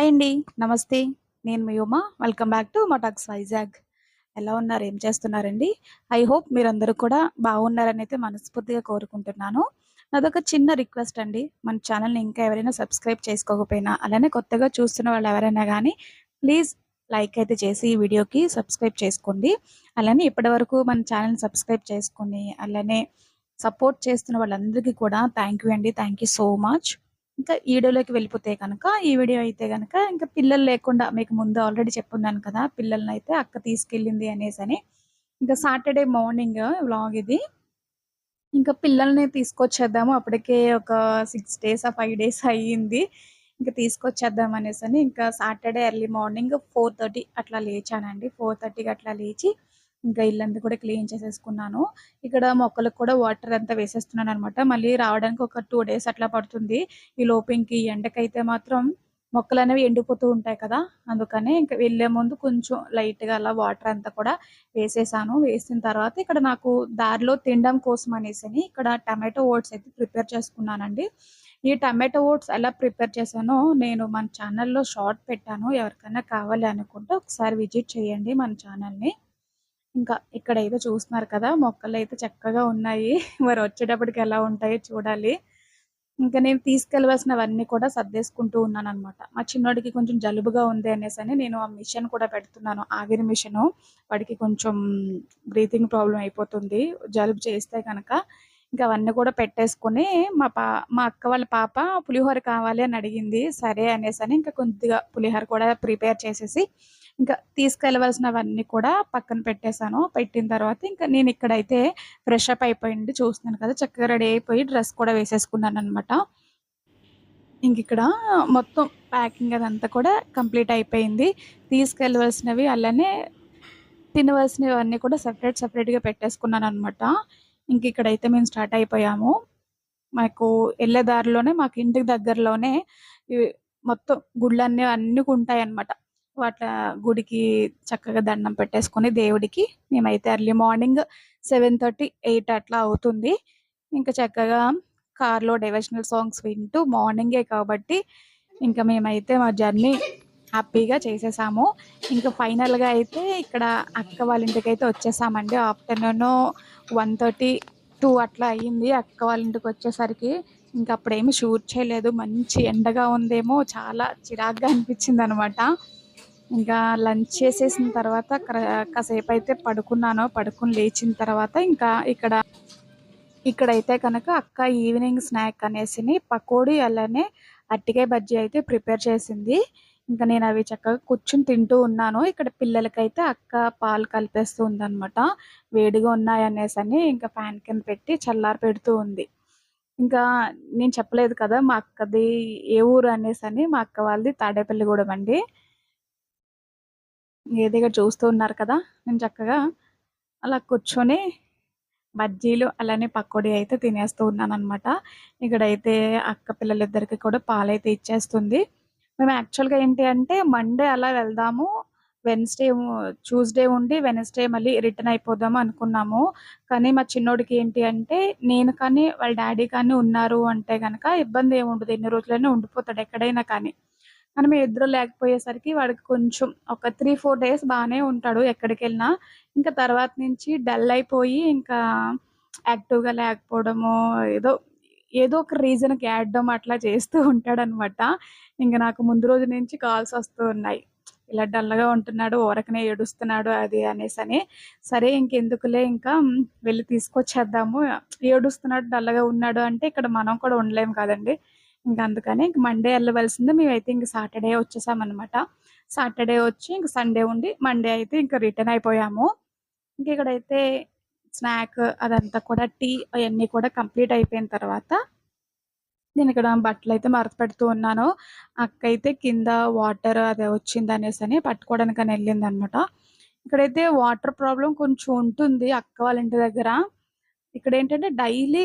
Hi అండి. నమస్తే. నేను మీ ఉమా వెల్కమ్ బ్యాక్ టు మటాక్స్ వైజాగ్. ఎలా ఉన్నారు? ఏం చేస్తున్నారండి? ఐ హోప్ మీరందరూ కూడా బాగున్నారని అయితే మనస్ఫూర్తిగా కోరుకుంటున్నాను. నాదొక చిన్న రిక్వెస్ట్ అండి. మన ఛానల్ని ఇంకా ఎవరైనా సబ్స్క్రైబ్ చేసుకోకపోయినా, అలానే కొత్తగా చూస్తున్న వాళ్ళు ఎవరైనా కానీ ప్లీజ్ లైక్ అయితే చేసి ఈ వీడియోకి సబ్స్క్రైబ్ చేసుకోండి. అలానే ఇప్పటివరకు మన ఛానల్ని సబ్స్క్రైబ్ చేసుకుని అలానే సపోర్ట్ చేస్తున్న వాళ్ళందరికీ కూడా థ్యాంక్ యూ అండి. Thank you so much. ఇంకా ఈ వీడియోలోకి వెళ్ళిపోతే కనుక ఈ వీడియో అయితే కనుక ఇంకా పిల్లలు లేకుండా మీకు ముందు ఆల్రెడీ చెప్పున్నాను కదా! పిల్లల్ని అయితే అక్క తీసుకెళ్ళింది అనేసని. ఇంకా సాటర్‌డే మార్నింగ్ వ్లాగ్ ఇది. ఇంకా పిల్లల్ని తీసుకొచ్చేద్దాము. అప్పటికే ఒక సిక్స్ డేస్ ఫైవ్ డేస్ అయ్యింది. ఇంకా తీసుకొచ్చేద్దాం అనేసని ఇంకా సాటర్‌డే ఎర్లీ మార్నింగ్ 4:30 అట్లా లేచానండి. 4:30కి అట్లా లేచి ఇంకా ఇల్లంతా కూడా క్లీన్ చేసేసుకున్నాను. ఇక్కడ మొక్కలకు కూడా వాటర్ అంతా వేసేస్తున్నాను అనమాట మళ్ళీ రావడానికి ఒక టూ డేస్ అట్లా పడుతుంది. ఈ ఇంక ఎండకైతే మాత్రం మొక్కలు అనేవి ఎండిపోతూ ఉంటాయి కదా! అందుకని ఇంకా వెళ్ళే ముందు కొంచెం లైట్‌గా అలా వాటర్ అంతా కూడా వేసేసాను. వేసిన తర్వాత ఇక్కడ నాకు దారిలో తినడం కోసం అనేసి ఇక్కడ టమాటో ఓట్స్ అయితే ప్రిపేర్ చేసుకున్నానండి. ఈ టమాటో ఓట్స్ ఎలా ప్రిపేర్ చేశానో నేను మన ఛానల్లో షార్ట్ పెట్టాను. ఎవరికైనా కావాలి అనుకుంటే ఒకసారి విజిట్ చేయండి మన ఛానల్ని ఇంకా ఇక్కడైతే చూస్తున్నారు కదా! మొక్కలు అయితే చక్కగా ఉన్నాయి. మరి వచ్చేటప్పటికి ఎలా ఉంటాయో చూడాలి. ఇంకా నేను తీసుకెళ్ళవలసినవన్నీ కూడా సర్దేసుకుంటూ ఉన్నాను అనమాట మా చిన్నోడికి కొంచెం జలుబుగా ఉంది అనేసని నేను ఆ మిషన్ కూడా పెడుతున్నాను. ఆవిరి మిషను. వాడికి కొంచెం బ్రీతింగ్ ప్రాబ్లం అయిపోతుంది. జలుబు చేస్తే కనుక ఇంకా అవన్నీ కూడా పెట్టేసుకుని మా పా మా అక్క వాళ్ళ పాప పులిహోర కావాలి అని అడిగింది. సరే అనేసి అని ఇంకా కొద్దిగా పులిహోర కూడా ప్రిపేర్ చేసేసి ఇంకా తీసుకెళ్ళవలసినవన్నీ కూడా పక్కన పెట్టేశాను పెట్టిన తర్వాత ఇంకా నేను ఇక్కడైతే ఫ్రెష్ అప్ అయిపోయింది. చూస్తున్నాను కదా! చక్కగా రెడీ అయిపోయి డ్రెస్ కూడా వేసేసుకున్నాను అనమాట ఇంకిక్కడ మొత్తం ప్యాకింగ్ అదంతా కూడా కంప్లీట్ అయిపోయింది. తీసుకెళ్ళవలసినవి అలానే తినవలసినవన్నీ కూడా సపరేట్ సపరేట్గా పెట్టేసుకున్నాను అనమాట ఇంక ఇక్కడైతే మేము స్టార్ట్ అయిపోయాము. మాకు వెళ్ళే దారిలోనే మాకు ఇంటికి దగ్గరలోనే మొత్తం గుళ్ళన్నీ అన్నీ ఉంటాయన్నమాట. వాట్ల గుడికి చక్కగా దండం పెట్టేసుకొని దేవుడికి మేమైతే ఎర్లీ మార్నింగ్ 7:30, 8 అట్లా అవుతుంది. ఇంకా చక్కగా కార్‌లో డివోషనల్ సాంగ్స్ వింటూ మార్నింగే కాబట్టి ఇంకా మేమైతే మా జర్నీ హ్యాపీగా చేసేసాము. ఇంకా ఫైనల్‌గా అయితే ఇక్కడ అక్క వాళ్ళ ఇంటికైతే వచ్చేసామండి. ఆఫ్టర్నూన్ వన్ థర్టీ టూ అట్లా అయ్యింది అక్క వాళ్ళ ఇంటికి వచ్చేసరికి ఇంకా అప్పుడేమి షూట్ చేయలేదు. మంచి ఎండగా ఉందేమో చాలా చిరాకుగా అనిపించిందనమాట. ఇంకా లంచ్ చేసేసిన తర్వాత కాసేపు అయితే పడుకున్నాను. పడుకుని లేచిన తర్వాత ఇంకా ఇక్కడ ఇక్కడైతే కనుక అక్క ఈవినింగ్ స్నాక్ అనేసిని పకోడీ అలానే అట్టికాయ బజ్జీ అయితే ప్రిపేర్ చేసింది. ఇంకా నేను అవి చక్కగా కూర్చుని తింటూ ఉన్నాను. ఇక్కడ పిల్లలకైతే అక్క పాలు కలిపేస్తూ ఉందనమాట. వేడిగా ఉన్నాయనేసని ఇంకా ఫ్యాన్ కింద పెట్టి చల్లారి పెడుతూ ఉంది. ఇంకా నేను చెప్పలేదు కదా! మా అక్కది ఏ ఊరు అనేసి అని మా అక్క వాళ్ళది తాడేపల్లిగూడెం అండి. ఏదిగా చూస్తూ ఉన్నారు కదా! నేను చక్కగా అలా కూర్చొని బజ్జీలు అలానే పకోడీ అయితే తినేస్తూ ఉన్నాను అనమాట ఇక్కడైతే అక్క పిల్లలిద్దరికి కూడా పాలైతే ఇచ్చేస్తుంది. మేము యాక్చువల్‌గా ఏంటి అంటే మండే అలా వెళ్దాము. వెన్స్డే ట్యూస్‌డే ఉండి వెన్స్డే మళ్ళీ రిటర్న్ అయిపోదాం అనుకున్నాము. కానీ మా చిన్నోడికి ఏంటి అంటే నేను కానీ వాళ్ళ డాడీ కానీ ఉన్నారు అంటే గనక ఇబ్బంది ఏమి ఉండదు. ఎన్ని రోజులైనా ఉండిపోతాడు ఎక్కడైనా కానీ. కానీ మేమిద్దరం లేకపోయేసరికి వాడికి కొంచెం ఒక 3, 4 డేస్ బాగానే ఉంటాడు ఎక్కడికి వెళ్ళినా ఇంకా తర్వాత నుంచి డల్ అయిపోయి ఇంకా యాక్టివ్‌గా లేకపోవడము ఏదో ఏదో ఒక రీజన్‌కి ఏడడం అట్లా చేస్తూ ఉంటాడనమాట. ఇంకా నాకు ముందు రోజు నుంచి కాల్స్ వస్తూ ఉన్నాయి. ఇలా డల్‌గా ఉంటున్నాడు. ఊరకనే ఏడుస్తున్నాడు అది అనేసి అని సరే ఇంకెందుకులే ఇంకా వెళ్ళి తీసుకొచ్చేద్దాము. ఏడుస్తున్నాడు, డల్‌గా ఉన్నాడు అంటే ఇక్కడ మనం కూడా ఉండలేము కదండీ! ఇంకా అందుకని ఇంక మండే ఎళ్ళవలసిందే. మేమైతే ఇంక సాటర్‌డే వచ్చేసామన్నమాట సాటర్‌డే వచ్చి ఇంక సండే ఉండి మండే అయితే ఇంక రిటర్న్ అయిపోయాము. ఇంక ఇక్కడైతే స్నాక్ అదంతా కూడా టీ అవన్నీ కూడా కంప్లీట్ అయిపోయిన తర్వాత నేను ఇక్కడ బట్టలు అయితే మరత పెడుతూ ఉన్నాను. అక్కయితే కింద వాటర్ అది అని వెళ్ళింది అనమాట ఇక్కడైతే వాటర్ ప్రాబ్లం కొంచెం ఉంటుంది అక్క వాళ్ళ ఇంటి దగ్గర. ఇక్కడేంటంటే డైలీ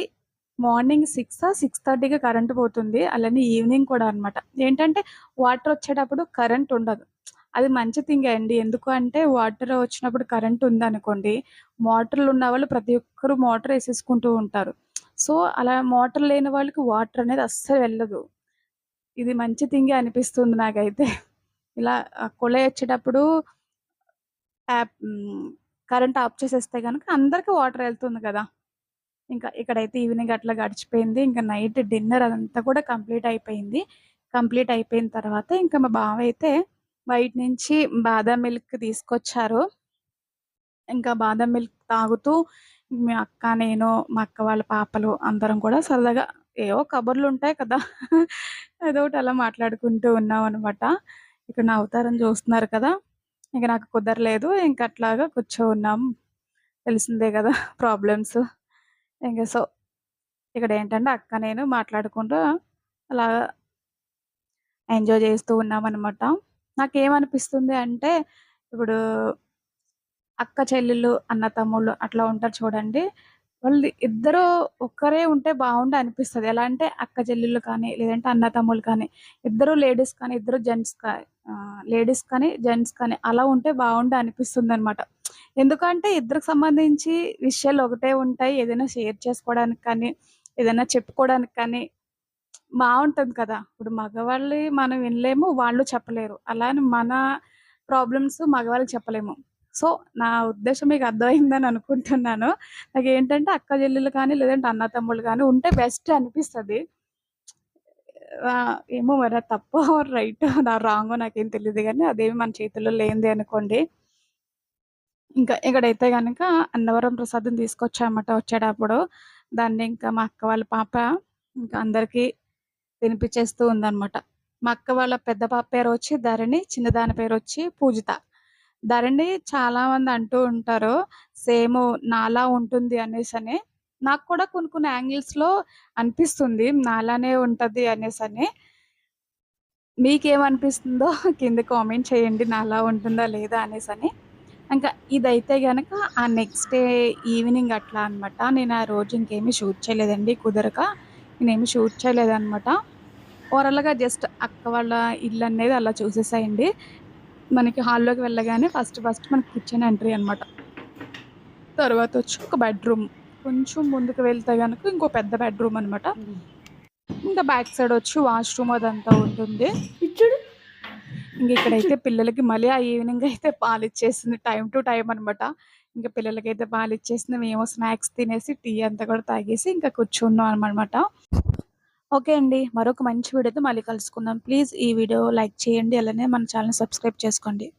మార్నింగ్ 6 6:30కి కరెంట్ పోతుంది. అలానే ఈవినింగ్ కూడా అనమాట. ఏంటంటే వాటర్ వచ్చేటప్పుడు కరెంట్ ఉండదు. అది మంచి థింగ్ అండి. ఎందుకు అంటే వాటర్ వచ్చినప్పుడు కరెంట్ ఉందనుకోండి, మోటార్లు ఉన్నవాళ్ళు ప్రతి ఒక్కరు మోటార్ వేసేసుకుంటూ ఉంటారు. సో, అలా మోటార్ లేని వాళ్ళకి వాటర్ అనేది అస్సలు వెళ్ళదు. ఇది మంచి థింగే అనిపిస్తుంది నాకైతే. ఇలా ఆహ్, వచ్చేటప్పుడు ట్యాప్ కరెంట్ ఆఫ్ చేసేస్తే కనుక అందరికి వాటర్ వెళ్తుంది కదా! ఇంకా ఇక్కడైతే ఈవినింగ్ అట్లా గడిచిపోయింది. ఇంకా నైట్ డిన్నర్ అదంతా కూడా కంప్లీట్ అయిపోయింది. కంప్లీట్ అయిపోయిన తర్వాత ఇంకా మా బావ అయితే బయట నుంచి బాదం మిల్క్ తీసుకొచ్చారు. ఇంకా బాదం మిల్క్ తాగుతూ మీ అక్క, నేను, మా అక్క వాళ్ళ పాపలు అందరం కూడా సరదాగా ఏవో కబుర్లు ఉంటాయి కదా! ఏదోకటి అలా మాట్లాడుకుంటూ ఉన్నాం అనమాట ఇక్కడ నా అవతారం చూస్తున్నారు కదా! ఇంకా నాకు కుదరలేదు. ఇంక అట్లాగా కూర్చోన్నాం. తెలిసిందే కదా ప్రాబ్లమ్స్. ఇంకా సో, ఇక్కడ ఏంటంటే అక్క, నేను మాట్లాడుకుంటూ అలాగా ఎంజాయ్ చేస్తూ ఉన్నామనమాట. నాకేమనిపిస్తుంది అంటే, ఇప్పుడు అక్క చెల్లెళ్ళు, అన్న తమ్ముళ్ళు అట్లా ఉంటారు చూడండి. వాళ్ళు ఇద్దరు ఒక్కరే ఉంటే బాగుండి అనిపిస్తుంది ఎలా అంటే అక్క చెల్లెళ్ళు కానీ, లేదంటే అన్న తమ్ముళ్ళు కానీ, ఇద్దరు లేడీస్ కానీ, ఇద్దరు జెంట్స్ కానీ లేడీస్ కానీ, జెంట్స్ కానీ అలా ఉంటే బాగుండి అనిపిస్తుంది అనమాట ఎందుకంటే ఇద్దరికి సంబంధించి విషయాలు ఒకటే ఉంటాయి. ఏదైనా షేర్ చేసుకోవడానికి కానీ, ఏదైనా చెప్పుకోవడానికి కానీ బాగుంటుంది కదా! ఇప్పుడు మగవాళ్ళు మనం వినలేము. వాళ్ళు చెప్పలేరు. అలా అని మన ప్రాబ్లమ్స్ మగవాళ్ళు చెప్పలేము. సో, నా ఉద్దేశం మీకు అర్థమైందని అనుకుంటున్నాను. నాకు ఏంటంటే అక్క చెల్లెలు కానీ, లేదంటే అన్న తమ్ముళ్ళు కానీ ఉంటే బెస్ట్ అనిపిస్తుంది ఏమో మరి అది తప్పో, నా రాంగో నాకేం తెలియదు కానీ అదేమి మన చేతుల్లో లేనిదే అనుకోండి. ఇంకా ఇక్కడైతే కనుక అన్నవరం ప్రసాదం తీసుకొచ్చామట వచ్చేటప్పుడు. దాన్ని ఇంకా మా అక్క వాళ్ళ పాప ఇంకా అందరికీ తినిపించేస్తూ ఉందనమాట. మా అక్క వాళ్ళ పెద్ద పాప పేరు వచ్చి ధరణి, చిన్నదాని పేరు వచ్చి పూజిత. ధరణి చాలా మంది అంటూ ఉంటారు. సేమ్ నాలా ఉంటుంది అనేసి అని నాకు కూడా కొన్ని కొన్ని యాంగిల్స్‌లో అనిపిస్తుంది. నాలానే ఉంటుంది అనేసి అని మీకేమనిపిస్తుందో కింద కామెంట్ చేయండి. నాలా ఉంటుందా లేదా అనేసి అని ఇంకా ఇదైతే గనక ఆ నెక్స్ట్ డే ఈవినింగ్ అట్లా అనమాట. నేను ఆ రోజు ఇంకేమీ షూట్ చేయలేదండి కుదరక. నేనేమి షూట్ చేయలేదనమాట. ఓవరాల్‌గా జస్ట్ అక్క వాళ్ళ ఇల్లనేది అలా చూసేసేయండి. మనకి హాల్లోకి వెళ్ళగానే ఫస్ట్ ఫస్ట్ మనకి కిచెన్ ఎంట్రీ అనమాట. తర్వాతొచ్చి ఒక బెడ్‌రూమ్. కొంచెం ముందుకు వెళ్తే గనక ఇంకో పెద్ద బెడ్‌రూమ్ అనమాట. ఇంకా బ్యాక్ సైడ్ వచ్చి వాష్‌రూమ్ అదంతా ఉంటుంది. ఇంక ఇక్కడైతే పిల్లలకి మళ్ళీ ఆ ఈవినింగ్ అయితే పాలిచ్చేసింది. టైమ్ టు టైమ్ అనమాట. ఇంకా పిల్లలకైతే ఇచ్చేసిన మేము స్నాక్స్ తినేసి, టీ అంతా కూడా తాగేసి ఇంకా కూర్చున్నాం అనమాట. ఓకే అండి. మరొక మంచి వీడియోతో మళ్ళీ కలుసుకుందాం. ప్లీజ్ ఈ వీడియో లైక్ చేయండి. అలానే మన ఛానల్ సబ్స్క్రైబ్ చేసుకోండి.